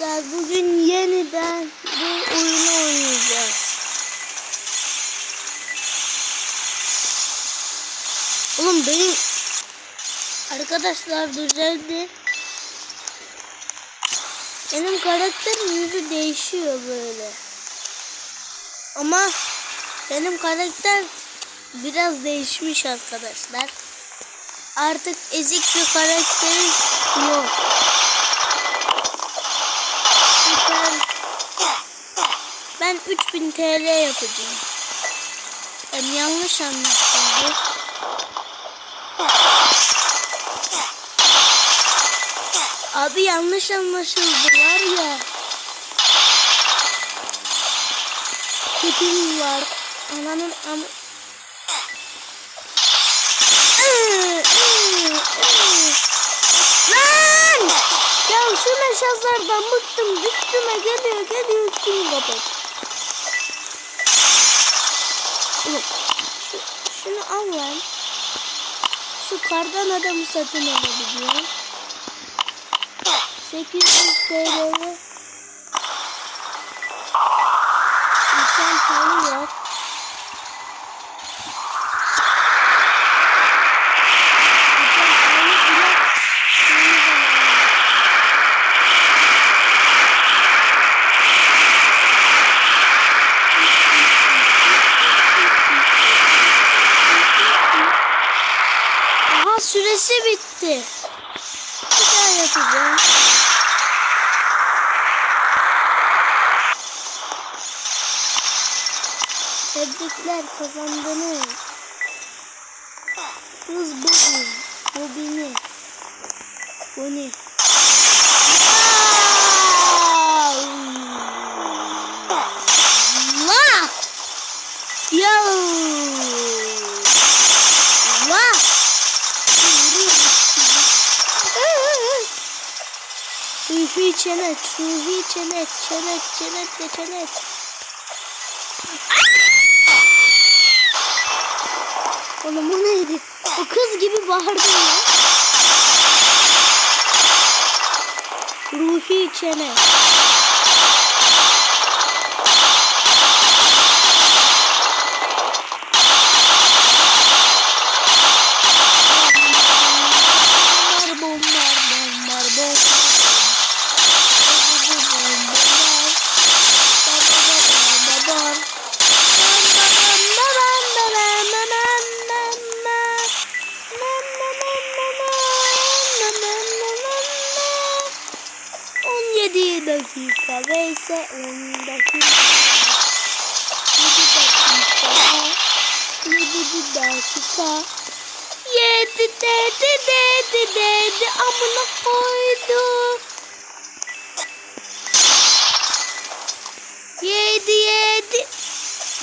Bugün yeniden bu oyunu oynayacağız. Oğlum benim arkadaşlar düzeldi. Benim karakterin yüzü değişiyor böyle. Ama benim karakter biraz değişmiş arkadaşlar. Artık ezik bir karakterim yok. Ben, ben 3000 TL yapacağım. Ben yanlış anlamışımdır. Abi yanlış anlaşıldı var ya. Kötüm var. Ananın am... Lan! Ya şu meşazlardan bıktım. Üstüme geliyor geliyor üstümü kapat. Oğlum, Şu, şunu al lan. Şu kardan adamı satın alabiliyorum. 800 TL'ye Bobini. Boni. Vah! Yo! Vah! Ruhi çenet, ruhi çenet, çenet, çenet de çenet. Oğlum o neydi? O kız gibi bağırdı ya. Ruhi çenet. Dakika ve ise on dakika. Yedi dakika. Yedi dakika. Yedi dedi dedi dedi amına koydum. Yedi yedi.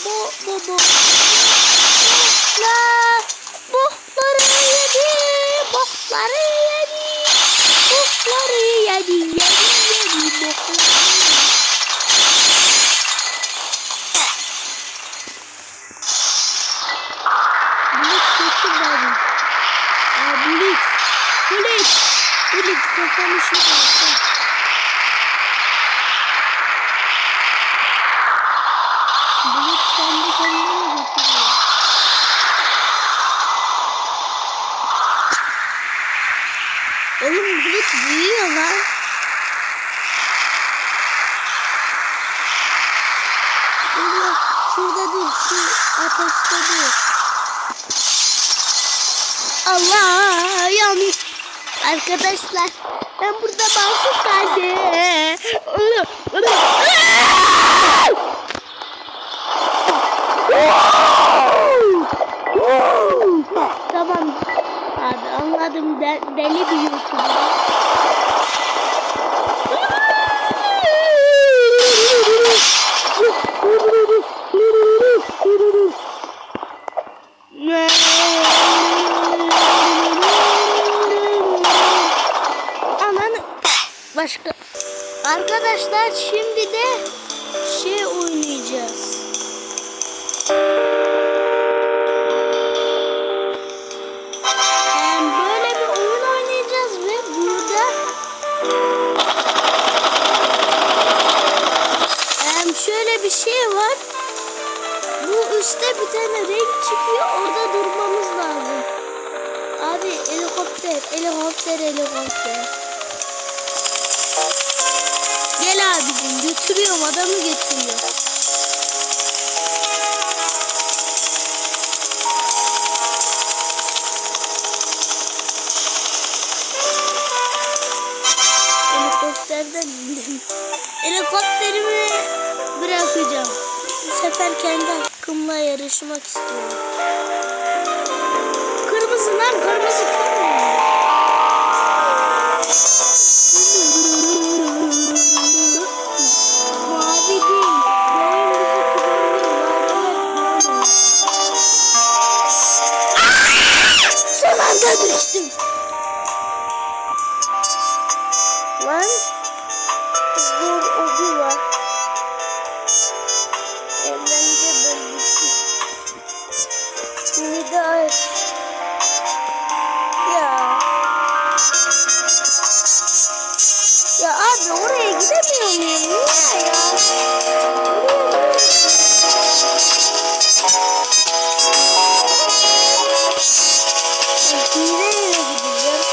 Bo bo bo. Bulut kendi kendine götürüyor. Oğlum bulut büyüyor lan. Allah şurada dur. Şu ateşte dur. Allah yanıyor. Arkadaşlar ben burada mahsur kaldım. tamam. Anladım. De deli bir youtuber. Götürüyorum adamı götürüyor. Helikopterden indim. Helikopterimi bırakacağım. Bu sefer kendi hakkımla yarışmak istiyorum. Kırmızı lan kırmızı oraya gidemiyor muyum? Niye ya? Hileyle gideceğim.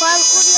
Parkur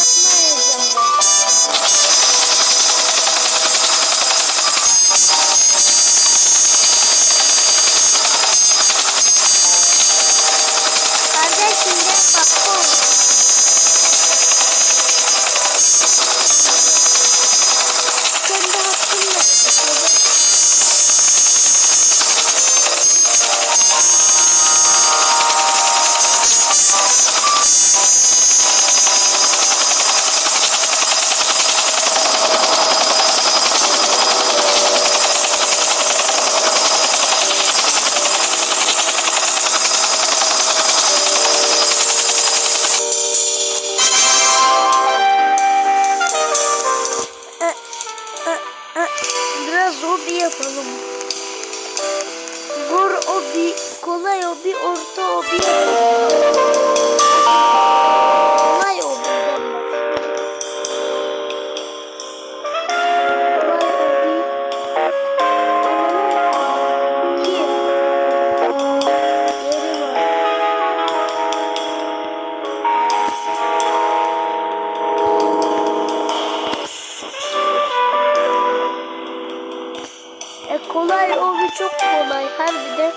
kolay hobi çok kolay. Harbiden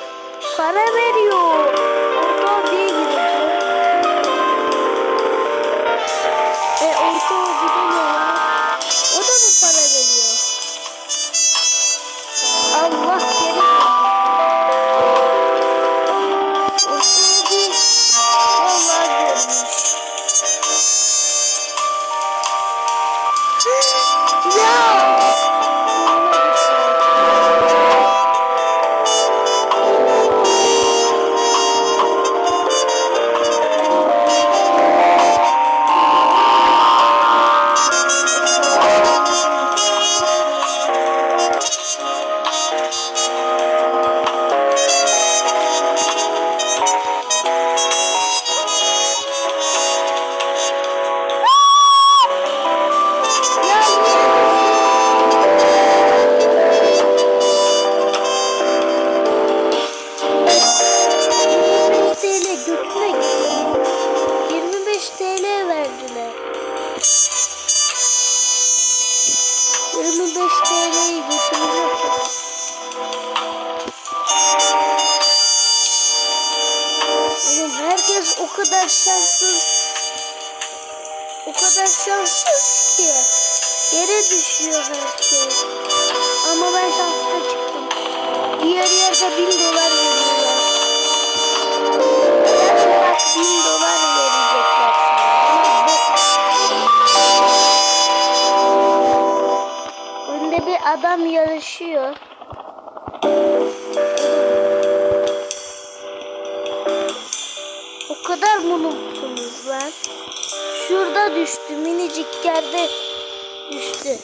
para veriyor. Orta hobiye gireceğim. Orta Yerde 1000 dolar veriyorlar. Bin dolar verecekler sana. Önde bir adam yarışıyor. O kadar mı noobsunuz lan? Şurada düştü minicik yerde düştü.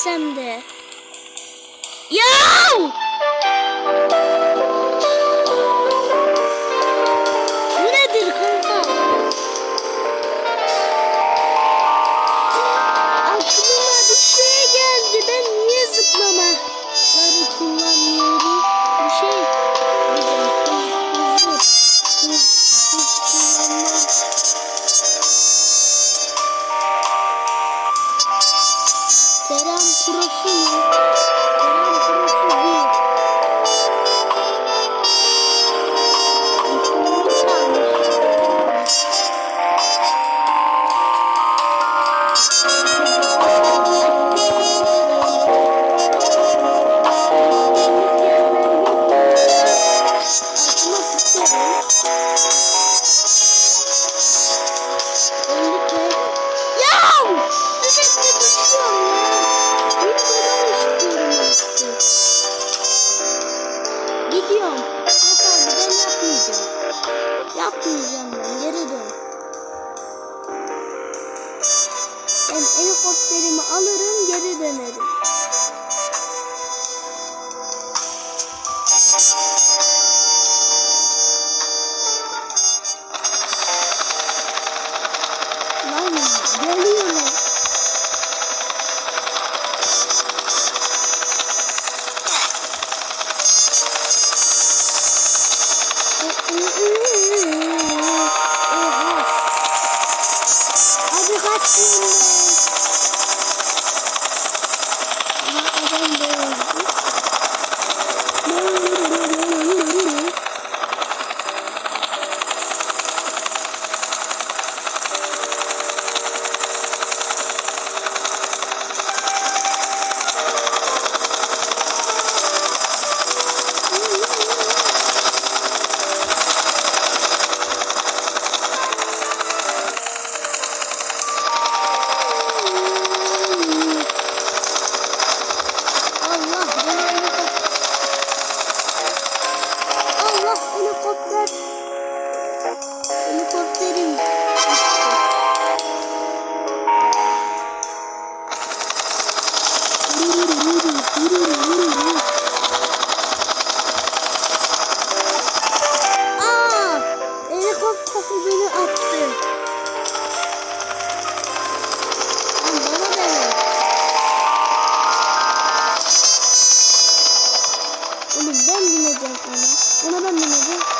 gitmesem de. Yav! Delícia! bineceğim ona. Ona ben bineceğim.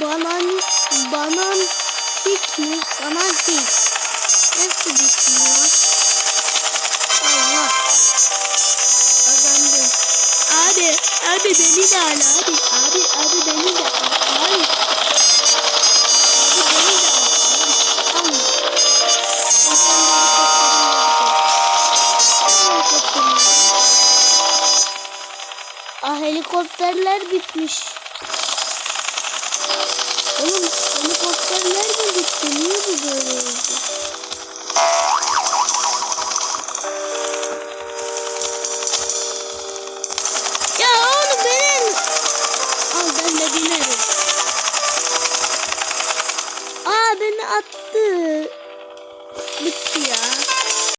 Banan, banan hiç mi? Banan hiç. Nasıl düşünüyor? Şey Allah. Kazandım. Abi, abi beni de al abi. Abi, abi beni de al. Abi. Abi beni de al. Abi. Al. Ah helikopterler bitmiş. Oğlum hani helikopter nerede gitti? Niye bu böyle oldu?